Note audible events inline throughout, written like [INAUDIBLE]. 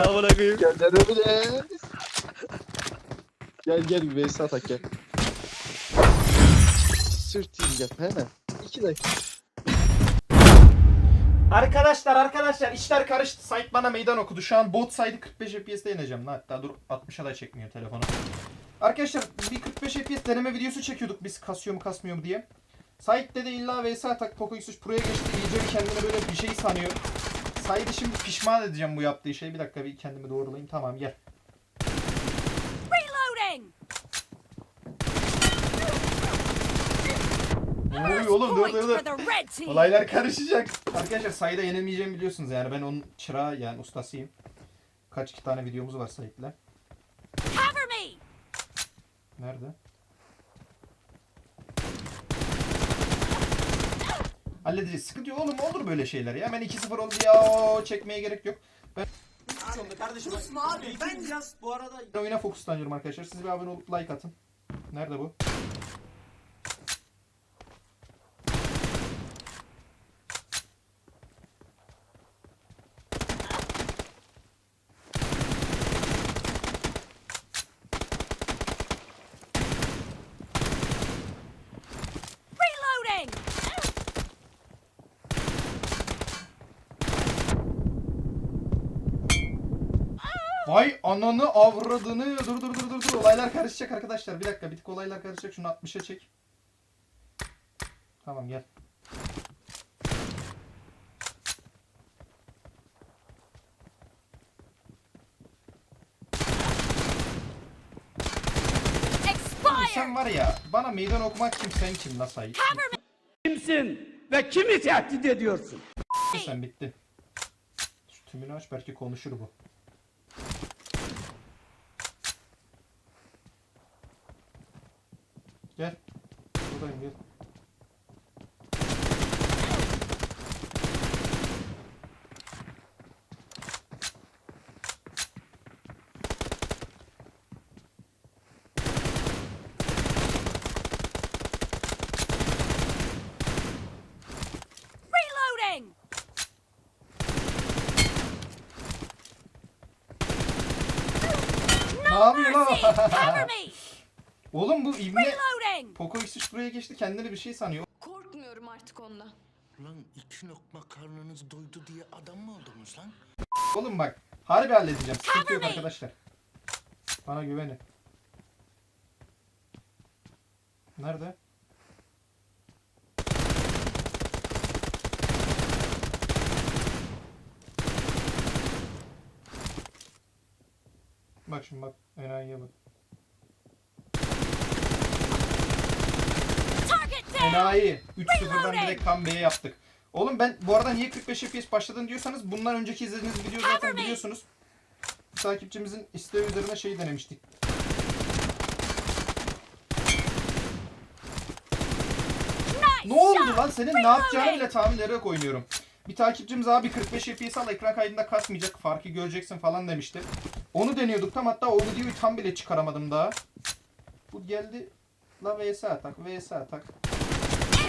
ne amına koyayım. Gel denebiliriz. Gel gel bir vs atak gel. Sürteyim gel hemen. 2 dakika. Arkadaşlar arkadaşlar işler karıştı. Site bana meydan okudu. Şu an bot side'ı 45 FPS'te ineceğim. lan. Hatta dur 60'a da çekmiyor telefonu. Arkadaşlar bir 45 FPS deneme videosu çekiyorduk biz kasıyor mu kasmıyor mu diye. Site'de de illa vs atak Poco X3 Pro'ya geçti. İyice bir kendine böyle bir şey sanıyor. Sait'i şimdi pişman edeceğim bu yaptığı şey. Bir dakika bir kendimi doğrulayayım. Tamam gel. Reloading! Oluyor oğlum dur dur dur. Olaylar karışacak. Arkadaşlar sayıda yenilmeyeceğimi biliyorsunuz yani ben onun çırağı yani ustasıyım. Kaç iki tane videomuz var me! Nerede? Halledeceğiz. Sıkıntı yok oğlum olur böyle şeyler ya. Hemen 2-0 oldu ya o, çekmeye gerek yok. Ben Kardeşim abi ben biraz bu arada Ben oyuna fokuslanıyorum arkadaşlar. Siz bir abone olup like atın. Nerede bu? Reloading! Vay ananı avradını. Dur dur dur dur dur. Olaylar karışacak arkadaşlar. Bir dakika bir tık olaylar karışacak. Şunu 60'a çek. Tamam gel. Sen var ya bana meydan okumak kim sen kim me! kimsin ve kimi tehdit ediyorsun? Sen bitti. Şu tümünü aç belki konuşur bu. Gel. Buradayım gel. Reloading! Ne yapıyor lan? Mercy! Cover me! [LAUGHS] Oğlum bu ibne! Poco X3 buraya geçti kendini bir şey sanıyor. Korkmuyorum artık ondan. Lan iki lokma karnınız doydu diye adam mı oldunuz lan? Oğlum bak harbi halledeceğim. Sıkıntı yok arkadaşlar. Bana güvenin. Nerede? Bak şimdi bak enayiye bak. Enayi. 3-0'dan Reloading. direkt comeback'e yaptık. Oğlum ben bu arada niye 45 FPS başladın diyorsanız bundan önceki izlediğiniz video zaten biliyorsunuz. Takipçimizin isteği üzerine şey denemiştik. Ne oldu lan senin ne yapacağını bile tahmin ederek oynuyorum. Bir takipçimiz abi 45 FPS al ekran kaydında kasmayacak farkı göreceksin falan demişti. Onu deniyorduk tam hatta o videoyu tam bile çıkaramadım daha. Bu geldi la vs atak vs atak.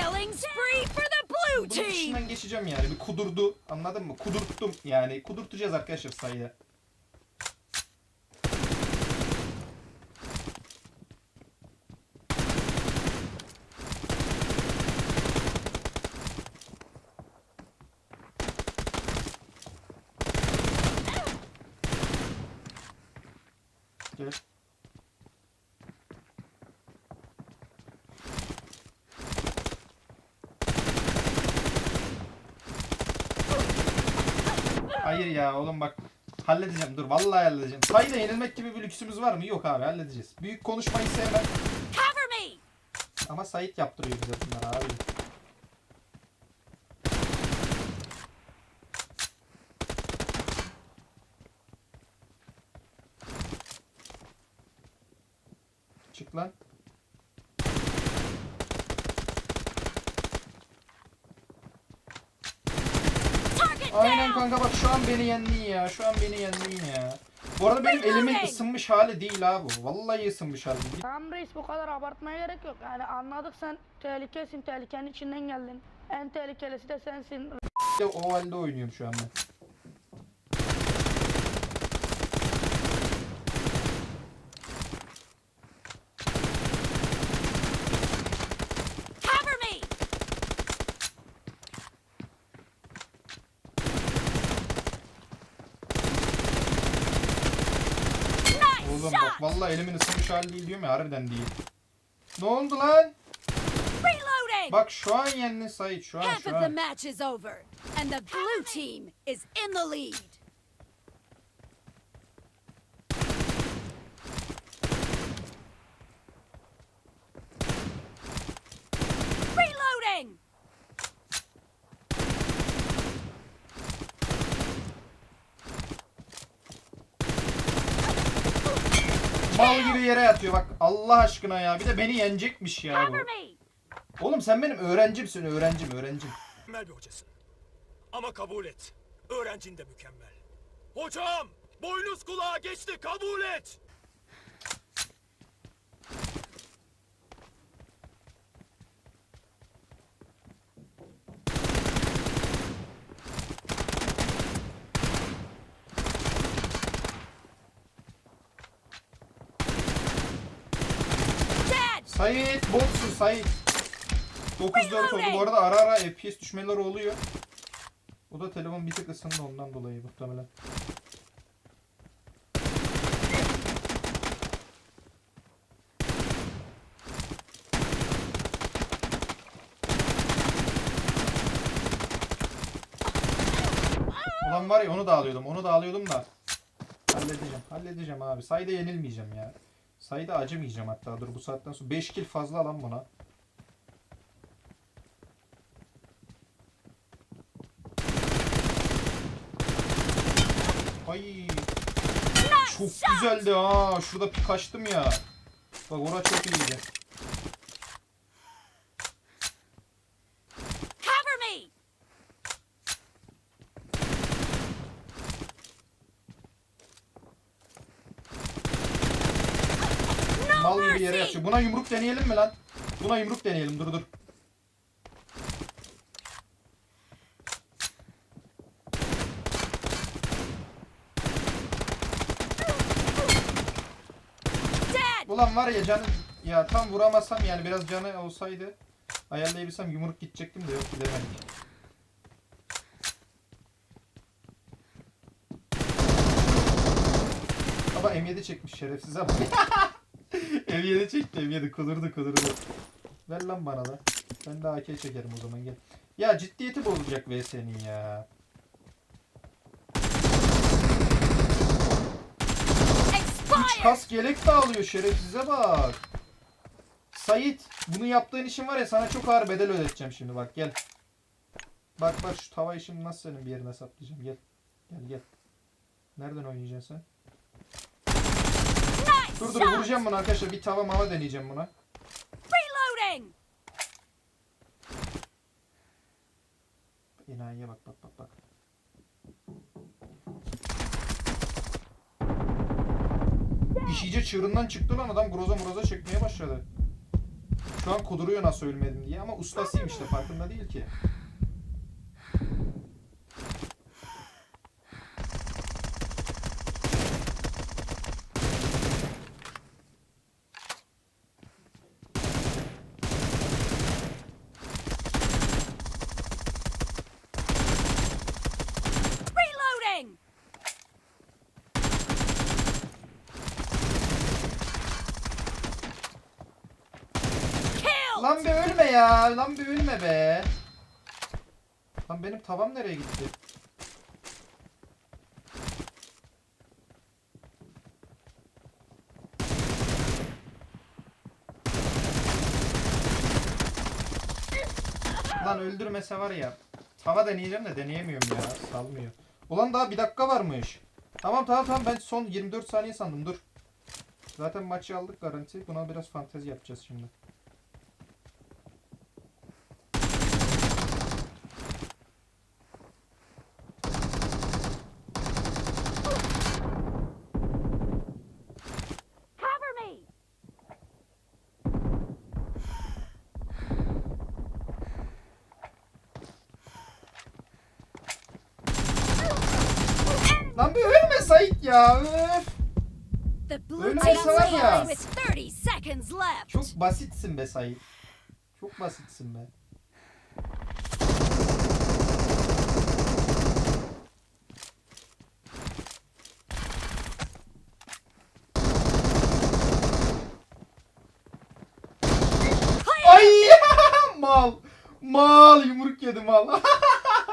Killing spree for the blue Bunun team! içinden geçeceğim yani bir kudurdu anladın mı? Kudurttum yani kudurtacağız arkadaşlar sayıda. Gel. Hayır ya oğlum bak halledeceğim dur vallahi halledeceğim. Sayıda yenilmek gibi bir lüksümüz var mı? Yok abi halledeceğiz. Büyük konuşmayı sevmem ama Sait yaptırıyor bize bunları abi. Çık lan. Aynen kanka bak şu an beni yendin ya. Şu an beni yendin ya. Bu arada benim elimin ısınmış hali değil ha bu. Vallahi ısınmış hali. Tamam reis bu kadar abartmaya gerek yok. Yani anladık sen tehlikesin, tehlikenin içinden geldin. En tehlikelisi de sensin. O halde oynuyorum şu an ben. oğlum bak vallahi elimin ısınmış hali değil diyorum ya harbiden değil. Ne oldu lan? Reloading! Bak şu an yendin Sait şu an Half şu of the an. match is over, and the blue team is in the lead. Reloading! Mal gibi yere yatıyor bak Allah aşkına ya. Bir de beni yenecekmiş ya bu. Oğlum sen benim öğrencimsin öğrencim öğrencim. Mükemmel bir hocasın. Ama kabul et. Öğrencin de mükemmel. Hocam! Boynuz kulağa geçti kabul et! Sait botsun Sait. 9-4 oldu. Bu arada ara ara FPS düşmeleri oluyor. O da telefon bir tık ısındı ondan dolayı muhtemelen. Ulan var ya onu da alıyordum. Onu da alıyordum da. Halledeceğim. Halledeceğim abi. Sayda yenilmeyeceğim ya. Sayda acımayacağım hatta. Dur bu saatten sonra 5 kill fazla alan buna. Ay. Çok güzeldi ha. Şurada pik açtım ya. Bak orası çok iyiydi. Cover me! Mal yatıyor. Buna yumruk deneyelim mi lan? Buna yumruk deneyelim. Dur dur. Ulan var ya canı ya tam vuramazsam yani biraz canı olsaydı ayarlayabilsem yumruk gidecektim de yok gidemedik. Ama M7 çekmiş şerefsiz ama. [LAUGHS] M7 çekti M7 kudurdu kudurdu. Ver lan bana da. Ben de AK çekerim o zaman gel. Ya ciddiyeti bozacak VS'nin ya. Üç kas yelek de alıyor şerefsize bak. Sait bunu yaptığın için var ya sana çok ağır bedel ödeteceğim şimdi bak gel. Bak bak şu tava işini nasıl senin bir yerine saplayacağım gel. Gel gel. Nereden oynayacaksın sen? Dur dur vuracağım bunu arkadaşlar bir tava mava deneyeceğim buna. Reloading! İnayiye bak bak bak bak. İş iyice çığırından çıktı lan adam groza mroza çekmeye başladı. Şu an kuduruyor nasıl ölmedim diye ama ustasıyım işte farkında değil ki. Reloading! Kill! Lan bir ölme ya. Lan bir ölme be. Lan benim tavam nereye gitti? Lan öldürmese var ya. Tava deneyeceğim de deneyemiyorum ya. Salmıyor. Ulan daha bir dakika varmış. Tamam tamam tamam ben son 24 saniye sandım dur. Zaten maçı aldık garanti. Buna biraz fantezi yapacağız şimdi. Sait ya. Öf. Böyle ya. Çok basitsin be Sait. Çok basitsin be. Ay [LAUGHS] mal. Mal yumruk yedim mal.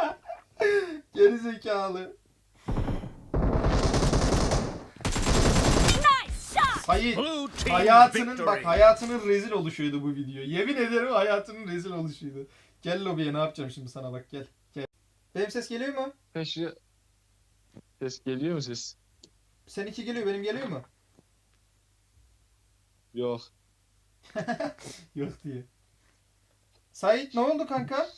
[LAUGHS] Geri zekalı. Team hayatının bak hayatının rezil oluşuydu bu video. Yemin ederim hayatının rezil oluşuydu. Gel lobiye ne yapacağım şimdi sana bak gel. Gel. Benim ses geliyor mu? Peşi... Ses geliyor mu ses? Seninki geliyor benim geliyor mu? Yok. [LAUGHS] Yok diye. Sait ne oldu kanka?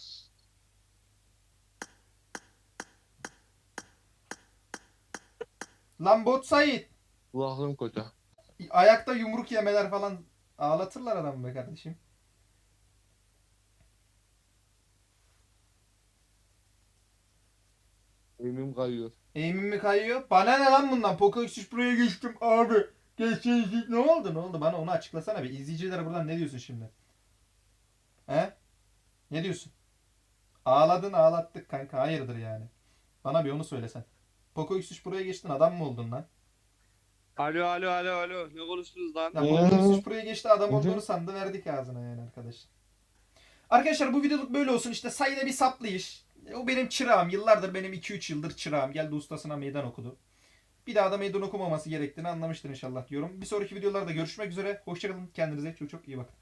Lan bot Sait. Kulaklığım kötü. Ayakta yumruk yemeler falan ağlatırlar adamı be kardeşim. Elimim kayıyor. Aim'im mi kayıyor? Bana ne lan bundan? Poco X3 Pro'ya geçtim abi. Geçeceğiz. Ne oldu? Ne oldu? Bana onu açıklasana bir. İzleyicilere buradan ne diyorsun şimdi? He? Ne diyorsun? Ağladın ağlattık kanka. Hayırdır yani? Bana bir onu söylesen. Poco X3 Pro'ya geçtin adam mı oldun lan? Alo alo alo alo ne konuştunuz lan? Ya Poco X3 Pro'ya geçti adam olduğunu sandı verdik ağzına yani arkadaş. Arkadaşlar bu videoluk böyle olsun işte sayıda bir saplayış. O benim çırağım. Yıllardır benim 2-3 yıldır çırağım. Geldi ustasına meydan okudu. Bir daha da meydan okumaması gerektiğini anlamıştır inşallah diyorum. Bir sonraki videolarda görüşmek üzere. Hoşçakalın. Kendinize çok çok iyi bakın.